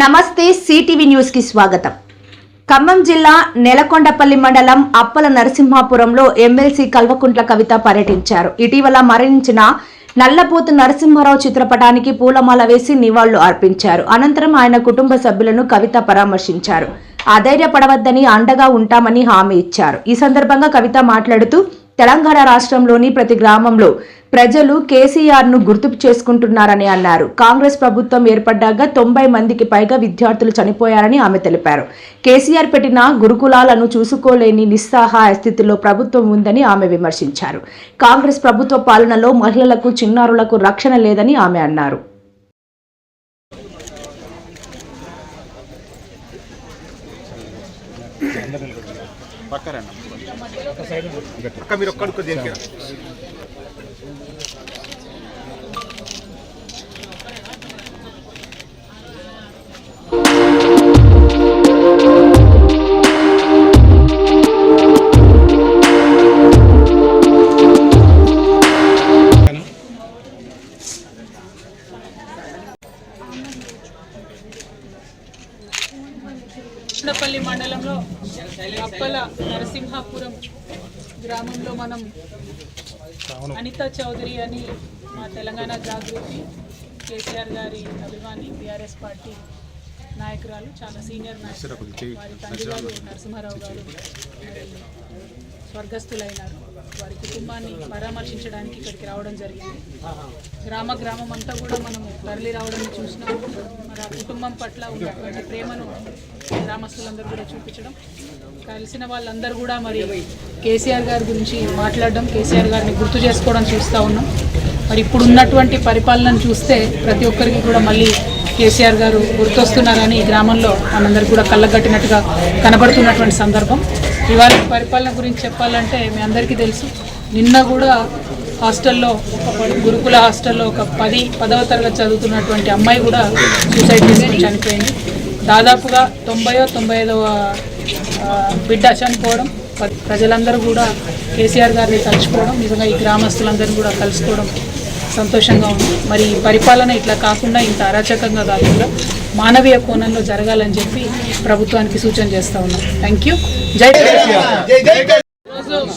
నమస్తే సిటీవీ న్యూస్కి స్వాగతం. ఖమ్మం జిల్లా నెలకొండపల్లి మండలం అప్పల నరసింహాపురంలో ఎమ్మెల్సీ కల్వకుంట్ల కవిత పర్యటించారు. ఇటీవల మరణించిన నల్లపోతు నరసింహారావు చిత్రపటానికి పూలమాల వేసి నివాళులు అర్పించారు. అనంతరం ఆయన కుటుంబ సభ్యులను కవిత పరామర్శించారు. అధైర్యపడవద్దని అండగా ఉంటామని హామీ ఇచ్చారు. ఈ సందర్భంగా కవిత మాట్లాడుతూ తెలంగాణ రాష్ట్రంలోని ప్రతి గ్రామంలో ప్రజలు కేసీఆర్ను గుర్తు చేసుకుంటున్నారని అన్నారు. కాంగ్రెస్ ప్రభుత్వం ఏర్పడ్డాక తొంభై మందికి పైగా విద్యార్థులు చనిపోయారని ఆమె తెలిపారు. కేసీఆర్ పెట్టిన గురుకులాలను చూసుకోలేని నిస్సహాయ స్థితిలో ప్రభుత్వం ఉందని ఆమె విమర్శించారు. కాంగ్రెస్ ప్రభుత్వ పాలనలో మహిళలకు చిన్నారులకు రక్షణ లేదని ఆమె అన్నారు. పక్కరండి అక్క మీరు ఒక్కడికి దేనికి కొండపల్లి మండలంలో అప్పల నరసింహాపురం గ్రామంలో మనం అనిత చౌదరి అని మా తెలంగాణ జాగృతి కేసీఆర్ గారి అభిమాని బీఆర్ఎస్ పార్టీ నాయకురాలు చాలా సీనియర్ నాయకులు. వారి తండ్రి గారు నరసింహారావు గారు స్వర్గస్థులైనారు. కుటుంబాన్ని పరామర్శించడానికి ఇక్కడికి రావడం జరిగింది. గ్రామ గ్రామం అంతా కూడా మనము తరలి రావడం చూసినాము. మరి ఆ కుటుంబం పట్ల ఉన్నటువంటి ప్రేమను గ్రామస్తులందరూ కూడా చూపించడం. కలిసిన వాళ్ళందరూ కూడా మరి కేసీఆర్ గారి గురించి మాట్లాడడం కేసీఆర్ గారిని గుర్తు చేసుకోవడం చూస్తూ ఉన్నాం. మరి ఇప్పుడు ఉన్నటువంటి పరిపాలనను చూస్తే ప్రతి ఒక్కరికి కూడా మళ్ళీ కేసీఆర్ గారు గుర్తొస్తున్నారని ఈ గ్రామంలో మనందరికి కూడా కళ్ళగట్టినట్టుగా కనబడుతున్నటువంటి సందర్భం. ఇవాళ పరిపాలన గురించి చెప్పాలంటే మీ అందరికీ తెలుసు. నిన్న కూడా హాస్టల్లో గురుకుల హాస్టల్లో ఒక పది పదవ తరగతి చదువుతున్నటువంటి అమ్మాయి కూడా సూసైడ్ చేసుకుని చనిపోయింది. దాదాపుగా తొంభయో తొంభై ఐదవ బిడ్డ చనిపోవడం ప్రజలందరూ కూడా కేసీఆర్ గారిని తలుచుకోవడం నిజంగా ఈ గ్రామస్తులందరూ కూడా కలుసుకోవడం సంతోషంగా ఉంది. మరి పరిపాలన ఇట్లా కాకుండా ఇంత అరాచకంగా కాకుండా మానవీయ కోణంలో జరగాలని చెప్పి ప్రభుత్వానికి సూచన చేస్తా ఉన్నాం. థ్యాంక్ యూ జై కేసీఆర్.